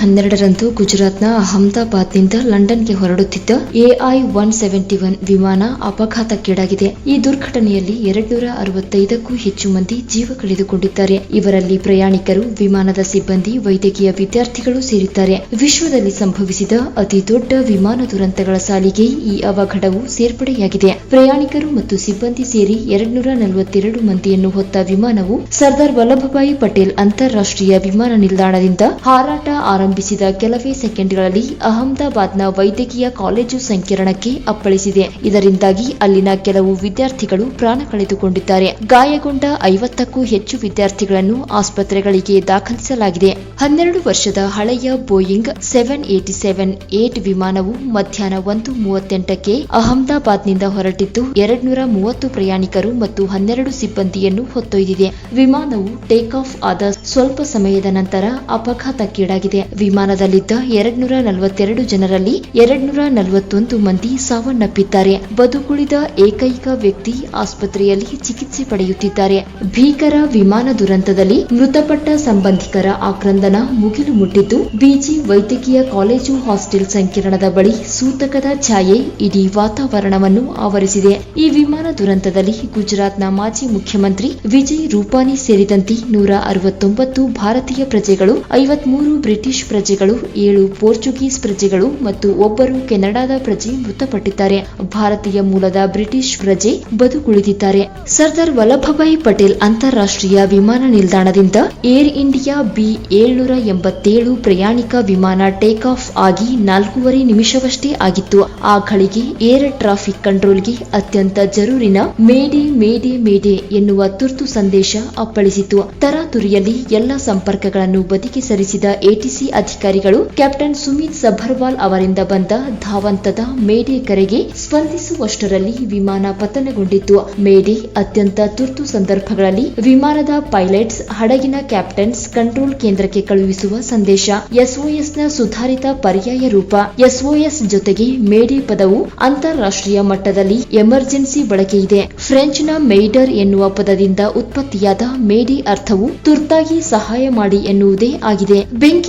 ಹನ್ನೆರಡರಂದು ಗುಜರಾತ್ನ ಅಹಮದಾಬಾದ್ನಿಂದ ಲಂಡನ್ಗೆ ಹೊರಡುತ್ತಿದ್ದ ಎಐ ಒನ್ ಸೆವೆಂಟಿ ಒನ್ ವಿಮಾನ ಅಪಘಾತಕ್ಕೀಡಾಗಿದೆ. ಈ ದುರ್ಘಟನೆಯಲ್ಲಿ ಎರಡ್ನೂರ ಅರವತ್ತೈದಕ್ಕೂ ಹೆಚ್ಚು ಮಂದಿ ಜೀವ ಕಳೆದುಕೊಂಡಿದ್ದಾರೆ. ಇವರಲ್ಲಿ ಪ್ರಯಾಣಿಕರು, ವಿಮಾನದ ಸಿಬ್ಬಂದಿ, ವೈದ್ಯಕೀಯ ವಿದ್ಯಾರ್ಥಿಗಳು ಸೇರಿದ್ದಾರೆ. ವಿಶ್ವದಲ್ಲಿ ಸಂಭವಿಸಿದ ಅತಿ ದೊಡ್ಡ ವಿಮಾನ ದುರಂತಗಳ ಸಾಲಿಗೆ ಈ ಅವಘಡವು ಸೇರ್ಪಡೆಯಾಗಿದೆ. ಪ್ರಯಾಣಿಕರು ಮತ್ತು ಸಿಬ್ಬಂದಿ ಸೇರಿ ಎರಡ್ನೂರ ನಲವತ್ತೆರಡು ಮಂದಿಯನ್ನು ಹೊತ್ತ ವಿಮಾನವು ಸರ್ದಾರ್ ವಲ್ಲಭಭಾಯಿ ಪಟೇಲ್ ಅಂತಾರಾಷ್ಟ್ರೀಯ ವಿಮಾನ ನಿಲ್ದಾಣದಿಂದ ಹಾರಾಟ ಆರಂಭಿಸಿದ ಕೆಲವೇ ಸೆಕೆಂಡ್ಗಳಲ್ಲಿ ಅಹಮದಾಬಾದ್ನ ವೈದ್ಯಕೀಯ ಕಾಲೇಜು ಸಂಕೀರ್ಣಕ್ಕೆ ಅಪ್ಪಳಿಸಿದೆ. ಇದರಿಂದಾಗಿ ಅಲ್ಲಿನ ಕೆಲವು ವಿದ್ಯಾರ್ಥಿಗಳು ಪ್ರಾಣ ಕಳೆದುಕೊಂಡಿದ್ದಾರೆ. ಗಾಯಗೊಂಡ ಐವತ್ತಕ್ಕೂ ಹೆಚ್ಚು ವಿದ್ಯಾರ್ಥಿಗಳನ್ನು ಆಸ್ಪತ್ರೆಗಳಿಗೆ ದಾಖಲಿಸಲಾಗಿದೆ. ಹನ್ನೆರಡು ವರ್ಷದ ಹಳೆಯ Boeing seven eighty seven eight ವಿಮಾನವು ಮಧ್ಯಾಹ್ನ ಒಂದು ಮೂವತ್ತೆಂಟಕ್ಕೆ ಅಹಮದಾಬಾದ್ನಿಂದ ಹೊರಟಿದ್ದು, ಎರಡ್ನೂರ ಮೂವತ್ತು ಪ್ರಯಾಣಿಕರು ಮತ್ತು ಹನ್ನೆರಡು ಸಿಬ್ಬಂದಿಯನ್ನು ಹೊತ್ತೊಯ್ದಿದೆ. ವಿಮಾನವು ಟೇಕ್ ಆಫ್ ಆದ ಸ್ವಲ್ಪ ಸಮಯದ ನಂತರ ಅಪಘಾತಕ್ಕೀಡಾಗಿದೆ ವಿಮಾನದಲ್ಲಿದ್ದ ಎರಡ್ನೂರ ನಲವತ್ತೆರಡು ಜನರಲ್ಲಿ ಎರಡ್ನೂರ ನಲವತ್ತೊಂದು ಮಂದಿ ಸಾವನ್ನಪ್ಪಿದ್ದಾರೆ. ಬದುಕುಳಿದ ಏಕೈಕ ವ್ಯಕ್ತಿ ಆಸ್ಪತ್ರೆಯಲ್ಲಿ ಚಿಕಿತ್ಸೆ ಪಡೆಯುತ್ತಿದ್ದಾರೆ. ಭೀಕರ ವಿಮಾನ ದುರಂತದಲ್ಲಿ ಮೃತಪಟ್ಟ ಸಂಬಂಧಿಕರ ಆಕ್ರಂದನ ಮುಗಿಲು ಮುಟ್ಟಿದ್ದು ಬಿಜಿ ವೈದ್ಯಕೀಯ ಕಾಲೇಜು ಹಾಸ್ಟೆಲ್ ಸಂಕೀರ್ಣದ ಬಳಿ ಸೂತಕದ ಛಾಯೆ ಇಡೀ ವಾತಾವರಣವನ್ನು ಆವರಿಸಿದೆ. ಈ ವಿಮಾನ ದುರಂತದಲ್ಲಿ ಗುಜರಾತ್ನ ಮಾಜಿ ಮುಖ್ಯಮಂತ್ರಿ ವಿಜಯ್ ರೂಪಾನಿ ಸೇರಿದಂತೆ ನೂರ ಅರವತ್ತೊಂಬತ್ತು ಭಾರತೀಯ ಪ್ರಜೆಗಳು ಐವತ್ಮೂರು ಬ್ರಿಟಿಷ್ ಪ್ರಜೆಗಳು, ಏಳು ಪೋರ್ಚುಗೀಸ್ ಪ್ರಜೆಗಳು ಮತ್ತು ಒಬ್ಬರು ಕೆನಡಾದ ಪ್ರಜೆ ಮೃತಪಟ್ಟಿದ್ದಾರೆ. ಭಾರತೀಯ ಮೂಲದ ಬ್ರಿಟಿಷ್ ಪ್ರಜೆ ಬದುಕುಳಿದಿದ್ದಾರೆ. ಸರ್ದಾರ್ ವಲ್ಲಭಭಾಯಿ ಪಟೇಲ್ ಅಂತಾರಾಷ್ಟ್ರೀಯ ವಿಮಾನ ನಿಲ್ದಾಣದಿಂದ ಏರ್ ಇಂಡಿಯಾ ಬಿ ಏಳ್ನೂರ ಎಂಬತ್ತೇಳು ಪ್ರಯಾಣಿಕ ವಿಮಾನ ಟೇಕ್ ಆಫ್ ಆಗಿ ನಾಲ್ಕೂವರೆ ನಿಮಿಷವಷ್ಟೇ ಆಗಿತ್ತು. ಆ ಘಳಿಗೆ ಏರ್ ಟ್ರಾಫಿಕ್ ಕಂಟ್ರೋಲ್ಗೆ ಅತ್ಯಂತ ಜರೂರಿನ ಮೇಡೆ ಮೇಡೆ ಮೇಡೆ ಎನ್ನುವ ತುರ್ತು ಸಂದೇಶ ಅಪ್ಪಳಿಸಿತು ತರಾತುರಿಯಲ್ಲಿ ಎಲ್ಲ ಸಂಪರ್ಕಗಳನ್ನು ಬದಿಗೆ ಸರಿಸಿದ ಎಟಿಸಿ ಅಧಿಕಾರಿಗಳು ಕ್ಯಾಪ್ಟನ್ ಸುಮಿತ್ ಸಭರ್ವಾಲ್ ಅವರಿಂದ ಬಂದ ಧಾವಂತದ ಮೇಡೆ ಕರೆಗೆ ಸ್ಪಂದಿಸುವಷ್ಟರಲ್ಲಿ ವಿಮಾನ ಪತನಗೊಂಡಿತ್ತು. ಮೇಡೆ ಅತ್ಯಂತ ತುರ್ತು ಸಂದರ್ಭಗಳಲ್ಲಿ ವಿಮಾನದ ಪೈಲಟ್ಸ್, ಹಡಗಿನ ಕ್ಯಾಪ್ಟನ್ಸ್, ಕಂಟ್ರೋಲ್ ಕೇಂದ್ರಕ್ಕೆ ಕಳುಹಿಸುವ ಸಂದೇಶ ಎಸ್ಒಎಸ್ನ ಸುಧಾರಿತ ಪರ್ಯಾಯ ರೂಪ. ಎಸ್ಒಎಸ್ ಜೊತೆಗೆ ಮೇಡೆ ಪದವು ಅಂತಾರಾಷ್ಟ್ರೀಯ ಮಟ್ಟದಲ್ಲಿ ಎಮರ್ಜೆನ್ಸಿ ಬಳಕೆಯಿದೆ ಫ್ರೆಂಚ್ನ ಮೇಡರ್ ಎನ್ನುವ ಪದದಿಂದ ಉತ್ಪತ್ತಿಯಾದ ಮೇಡಿ ಅರ್ಥವು ತುರ್ತಾಗಿ ಸಹಾಯ ಮಾಡಿ ಎನ್ನುವುದೇ ಆಗಿದೆ.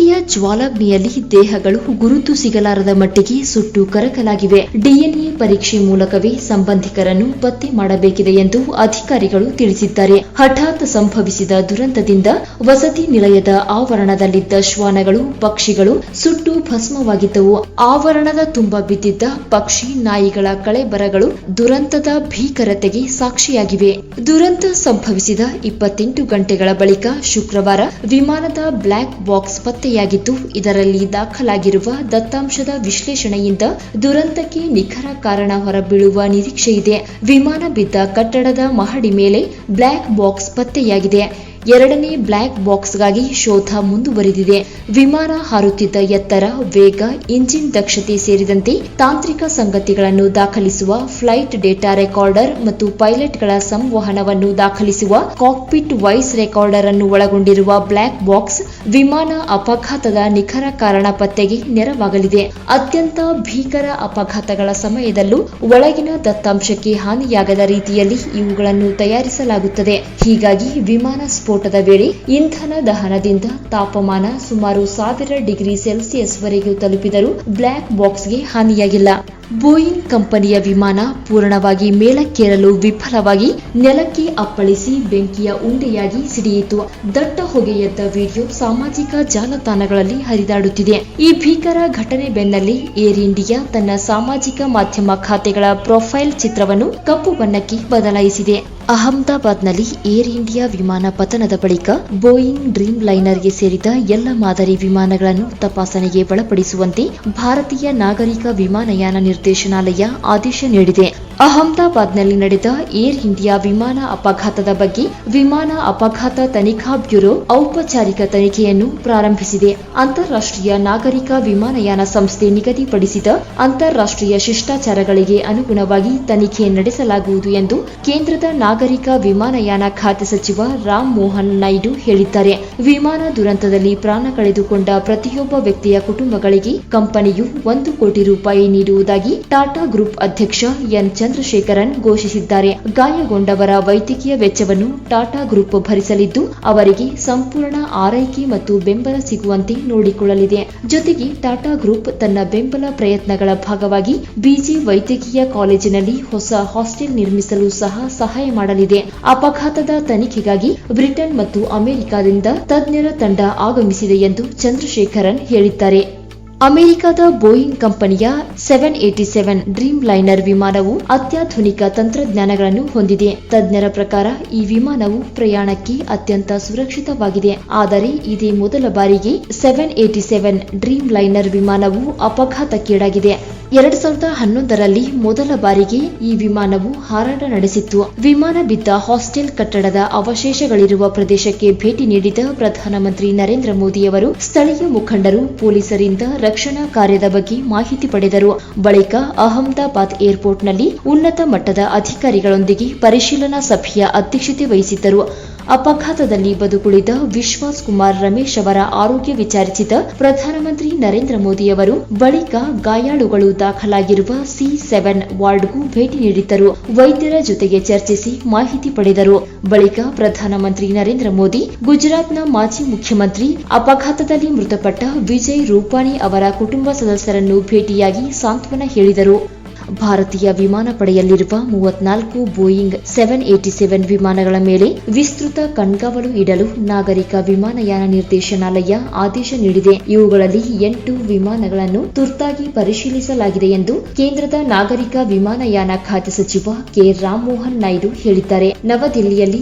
ಬೆಂಕಿಯ ಜ್ವಾಲಾಗ್ನಿಯಲ್ಲಿ ದೇಹಗಳು ಗುರುತು ಸಿಗಲಾರದ ಮಟ್ಟಿಗೆ ಸುಟ್ಟು ಕರಕಲಾಗಿವೆ. ಡಿಎನ್ಎ ಪರೀಕ್ಷೆ ಮೂಲಕವೇ ಸಂಬಂಧಿಕರನ್ನು ಪತ್ತೆ ಮಾಡಬೇಕಿದೆ ಎಂದು ಅಧಿಕಾರಿಗಳು ತಿಳಿಸಿದ್ದಾರೆ. ಹಠಾತ್ ಸಂಭವಿಸಿದ ದುರಂತದಿಂದ ವಸತಿ ನಿಲಯದ ಆವರಣದಲ್ಲಿದ್ದ ಶ್ವಾನಗಳು, ಪಕ್ಷಿಗಳು ಸುಟ್ಟು ಭಸ್ಮವಾಗಿದ್ದವು. ಆವರಣದ ತುಂಬ ಬಿದ್ದಿದ್ದ ಪಕ್ಷಿ ನಾಯಿಗಳ ಕಳೆಬರಗಳು ದುರಂತದ ಭೀಕರತೆಗೆ ಸಾಕ್ಷಿಯಾಗಿವೆ. ದುರಂತ ಸಂಭವಿಸಿದ ಇಪ್ಪತ್ತೆಂಟು ಗಂಟೆಗಳ ಬಳಿಕ ಶುಕ್ರವಾರ ವಿಮಾನದ ಬ್ಲಾಕ್ ಬಾಕ್ಸ್ ಪತ್ತೆಯಾಗಿದ್ದು ಇದರಲ್ಲಿ ದಾಖಲಾಗಿರುವ ದತ್ತಾಂಶದ ವಿಶ್ಲೇಷಣೆಯಿಂದ ದುರಂತಕ್ಕೆ ನಿಖರ ಕಾರಣ ಹೊರಬೀಳುವ ನಿರೀಕ್ಷೆಯಿದೆ. ವಿಮಾನ ಬಿದ್ದ ಕಟ್ಟಡದ ಮಹಡಿ ಮೇಲೆ ಬ್ಲಾಕ್ ಬಾಕ್ಸ್ ಪತ್ತೆಯಾಗಿದೆ. ಎರಡನೇ ಬ್ಲಾಕ್ ಬಾಕ್ಸ್ಗಾಗಿ ಶೋಧ ಮುಂದುವರೆದಿದೆ. ವಿಮಾನ ಹಾರುತ್ತಿದ್ದ ಎತ್ತರ, ವೇಗ, ಇಂಜಿನ್ ದಕ್ಷತೆ ಸೇರಿದಂತೆ ತಾಂತ್ರಿಕ ಸಂಗತಿಗಳನ್ನು ದಾಖಲಿಸುವ ಫ್ಲೈಟ್ ಡೇಟಾ ರೆಕಾರ್ಡರ್ ಮತ್ತು ಪೈಲಟ್ಗಳ ಸಂವಹನವನ್ನು ದಾಖಲಿಸುವ ಕಾಕ್ಪಿಟ್ ವಾಯ್ಸ್ ರೆಕಾರ್ಡರ್ ಅನ್ನು ಒಳಗೊಂಡಿರುವ ಬ್ಲಾಕ್ ಬಾಕ್ಸ್ ವಿಮಾನ ಅಪಘಾತದ ನಿಖರ ಕಾರಣ ಪತ್ತೆಗೆ ನೆರವಾಗಲಿದೆ. ಅತ್ಯಂತ ಭೀಕರ ಅಪಘಾತಗಳ ಸಮಯದಲ್ಲೂ ಒಳಗಿನ ದತ್ತಾಂಶಕ್ಕೆ ಹಾನಿಯಾಗದ ರೀತಿಯಲ್ಲಿ ಇವುಗಳನ್ನು ತಯಾರಿಸಲಾಗುತ್ತದೆ. ಹೀಗಾಗಿ ವಿಮಾನ ಸ್ಫೋಟದ ವೇಳೆ ಇಂಧನ ದಹನದಿಂದ ತಾಪಮಾನ ಸುಮಾರು ಸಾವಿರ ಡಿಗ್ರಿ ಸೆಲ್ಸಿಯಸ್ ವರೆಗೂ ತಲುಪಿದರೂ ಬ್ಲಾಕ್ ಬಾಕ್ಸ್ಗೆ ಹಾನಿಯಾಗಿಲ್ಲ. ಬೋಯಿಂಗ್ ಕಂಪನಿಯ ವಿಮಾನ ಪೂರ್ಣವಾಗಿ ಮೇಲಕ್ಕೇರಲು ವಿಫಲವಾಗಿ ನೆಲಕ್ಕೆ ಅಪ್ಪಳಿಸಿ ಬೆಂಕಿಯ ಉಂಡೆಯಾಗಿ ಸಿಡಿಯಿತು. ದಟ್ಟ ಹೊಗೆಯದ್ದ ವಿಡಿಯೋ ಸಾಮಾಜಿಕ ಜಾಲತಾಣಗಳಲ್ಲಿ ಹರಿದಾಡುತ್ತಿದೆ. ಈ ಭೀಕರ ಘಟನೆ ಬೆನ್ನಲ್ಲೇ ಏರ್ ಇಂಡಿಯಾ ತನ್ನ ಸಾಮಾಜಿಕ ಮಾಧ್ಯಮ ಖಾತೆಗಳ ಪ್ರೊಫೈಲ್ ಚಿತ್ರವನ್ನು ಕಪ್ಪು ಬಣ್ಣಕ್ಕೆ ಬದಲಾಯಿಸಿದೆ. ಅಹಮದಾಬಾದ್ನಲ್ಲಿ ಏರ್ ಇಂಡಿಯಾ ವಿಮಾನ ಪತನದ ಬಳಿಕ ಬೋಯಿಂಗ್ ಡ್ರೀಮ್ ಲೈನರ್ಗೆ ಸೇರಿದ ಎಲ್ಲ ಮಾದರಿ ವಿಮಾನಗಳನ್ನು ತಪಾಸಣೆಗೆ ಒಳಪಡಿಸುವಂತೆ ಭಾರತೀಯ ನಾಗರಿಕ ವಿಮಾನಯಾನ ನಿರ್ದೇಶನಾಲಯ ಆದೇಶ ನೀಡಿದೆ. ಅಹಮದಾಬಾದ್ನಲ್ಲಿ ನಡೆದ ಏರ್ ಇಂಡಿಯಾ ವಿಮಾನ ಅಪಘಾತದ ಬಗ್ಗೆ ವಿಮಾನ ಅಪಘಾತ ತನಿಖಾ ಬ್ಯೂರೋ ಔಪಚಾರಿಕ ತನಿಖೆಯನ್ನು ಪ್ರಾರಂಭಿಸಿದೆ. ಅಂತಾರಾಷ್ಟ್ರೀಯ ನಾಗರಿಕ ವಿಮಾನಯಾನ ಸಂಸ್ಥೆ ನಿಗದಿಪಡಿಸಿದ ಅಂತಾರಾಷ್ಟ್ರೀಯ ಶಿಷ್ಟಾಚಾರಗಳಿಗೆ ಅನುಗುಣವಾಗಿ ತನಿಖೆ ನಡೆಸಲಾಗುವುದು ಎಂದು ಕೇಂದ್ರದ ನಾಗರಿಕ ವಿಮಾನಯಾನ ಖಾತೆ ಸಚಿವ ರಾಮ್ ಮೋಹನ್ ನಾಯ್ಡು ಹೇಳಿದ್ದಾರೆ. ವಿಮಾನ ದುರಂತದಲ್ಲಿ ಪ್ರಾಣ ಕಳೆದುಕೊಂಡ ಪ್ರತಿಯೊಬ್ಬ ವ್ಯಕ್ತಿಯ ಕುಟುಂಬಗಳಿಗೆ ಕಂಪನಿಯು ಒಂದು ಕೋಟಿ ರೂಪಾಯಿ ನೀಡುವುದಾಗಿ ಟಾಟಾ ಗ್ರೂಪ್ ಅಧ್ಯಕ್ಷ ಎನ್ ಚಂದ್ರಶೇಖರನ್ ಘೋಷಿಸಿದ್ದಾರೆ. ಗಾಯಗೊಂಡವರ ವೈದ್ಯಕೀಯ ವೆಚ್ಚವನ್ನು ಟಾಟಾ ಗ್ರೂಪ್ ಭರಿಸಲಿದ್ದು, ಅವರಿಗೆ ಸಂಪೂರ್ಣ ಆರೈಕೆ ಮತ್ತು ಬೆಂಬಲ ಸಿಗುವಂತೆ ನೋಡಿಕೊಳ್ಳಲಿದೆ. ಜೊತೆಗೆ ಟಾಟಾ ಗ್ರೂಪ್ ತನ್ನ ಬೆಂಬಲ ಪ್ರಯತ್ನಗಳ ಭಾಗವಾಗಿ ಬಿಜಿ ವೈದ್ಯಕೀಯ ಕಾಲೇಜಿನಲ್ಲಿ ಹೊಸ ಹಾಸ್ಟೆಲ್ ನಿರ್ಮಿಸಲು ಸಹ ಸಹಾಯ ಮಾಡಲಿದೆ. ಅಪಘಾತದ ತನಿಖೆಗಾಗಿ ಬ್ರಿಟನ್ ಮತ್ತು ಅಮೆರಿಕದಿಂದ ತಜ್ಞರ ತಂಡ ಆಗಮಿಸಿದೆ ಎಂದು ಚಂದ್ರಶೇಖರನ್ ಹೇಳಿದ್ದಾರೆ. ಅಮೆರಿಕದ ಬೋಯಿಂಗ್ ಕಂಪನಿಯ seven eighty seven dream liner ವಿಮಾನವು ಅತ್ಯಾಧುನಿಕ ತಂತ್ರಜ್ಞಾನಗಳನ್ನು ಹೊಂದಿದೆ. ತಜ್ಞರ ಪ್ರಕಾರ, ಈ ವಿಮಾನವು ಪ್ರಯಾಣಕ್ಕೆ ಅತ್ಯಂತ ಸುರಕ್ಷಿತವಾಗಿದೆ. ಆದರೆ, ಇದೇ ಮೊದಲ ಬಾರಿಗೆ seven eighty seven dream liner ವಿಮಾನವು ಅಪಘಾತಕ್ಕೀಡಾಗಿದೆ. ಎರಡ್ ಸಾವಿರದ ಹನ್ನೊಂದರಲ್ಲಿ ಮೊದಲ ಬಾರಿಗೆ ಈ ವಿಮಾನವು ಹಾರಾಟ ನಡೆಸಿತ್ತು. ವಿಮಾನ ಬಿದ್ದ ಹಾಸ್ಟೆಲ್ ಕಟ್ಟಡದ ಅವಶೇಷಗಳಿರುವ ಪ್ರದೇಶಕ್ಕೆ ಭೇಟಿ ನೀಡಿದ ಪ್ರಧಾನಮಂತ್ರಿ ನರೇಂದ್ರ ಮೋದಿಯವರು ಸ್ಥಳೀಯ ಮುಖಂಡರು, ಪೊಲೀಸರಿಂದ ರಕ್ಷಣಾ ಕಾರ್ಯದ ಬಗ್ಗೆ ಮಾಹಿತಿ ಪಡೆದರು. ಬಳಿಕ ಅಹಮದಾಬಾದ್ ಏರ್ಪೋರ್ಟ್ನಲ್ಲಿ ಉನ್ನತ ಮಟ್ಟದ ಅಧಿಕಾರಿಗಳೊಂದಿಗೆ ಪರಿಶೀಲನಾ ಸಭೆಯ ಅಧ್ಯಕ್ಷತೆ ವಹಿಸಿದ್ದರು. ಅಪಘಾತದಲ್ಲಿ ಬದುಕುಳಿದ ವಿಶ್ವಾಸ್ ಕುಮಾರ್ ರಮೇಶ್ ಅವರ ಆರೋಗ್ಯ ವಿಚಾರಿಸಿದ ಪ್ರಧಾನಮಂತ್ರಿ ನರೇಂದ್ರ ಮೋದಿ ಅವರು ಬಳಿಕ ಗಾಯಾಳುಗಳು ದಾಖಲಾಗಿರುವ ಸಿ ಸೆವೆನ್ ವಾರ್ಡ್ಗೂ ಭೇಟಿ ನೀಡಿದ್ದರು. ವೈದ್ಯರ ಜೊತೆಗೆ ಚರ್ಚಿಸಿ ಮಾಹಿತಿ ಪಡೆದರು. ಬಳಿಕ ಪ್ರಧಾನಮಂತ್ರಿ ನರೇಂದ್ರ ಮೋದಿ, ಗುಜರಾತ್ನ ಮಾಜಿ ಮುಖ್ಯಮಂತ್ರಿ ಅಪಘಾತದಲ್ಲಿ ಮೃತಪಟ್ಟ ವಿಜಯ್ ರೂಪಾಣಿ ಅವರ ಕುಟುಂಬ ಸದಸ್ಯರನ್ನು ಭೇಟಿಯಾಗಿ ಸಾಂತ್ವನ ಹೇಳಿದರು. ಭಾರತೀಯ ವಿಮಾನ ಪಡೆಯಲ್ಲಿರುವ ಮೂವತ್ನಾಲ್ಕು ಬೋಯಿಂಗ್ ಸೆವೆನ್ ಏಟಿ ಸೆವೆನ್ ವಿಮಾನಗಳ ಮೇಲೆ ವಿಸ್ತೃತ ಕಣ್ಗಾವಲು ಇಡಲು ನಾಗರಿಕ ವಿಮಾನಯಾನ ನಿರ್ದೇಶನಾಲಯ ಆದೇಶ ನೀಡಿದೆ. ಇವುಗಳಲ್ಲಿ ಎಂಟು ವಿಮಾನಗಳನ್ನು ತುರ್ತಾಗಿ ಪರಿಶೀಲಿಸಲಾಗಿದೆ ಎಂದು ಕೇಂದ್ರದ ನಾಗರಿಕ ವಿಮಾನಯಾನ ಖಾತೆ ಸಚಿವ ಕೆ ರಾಮಮೋಹನ್ ನಾಯ್ಡು ಹೇಳಿದ್ದಾರೆ. ನವದೆಹಲಿಯಲ್ಲಿ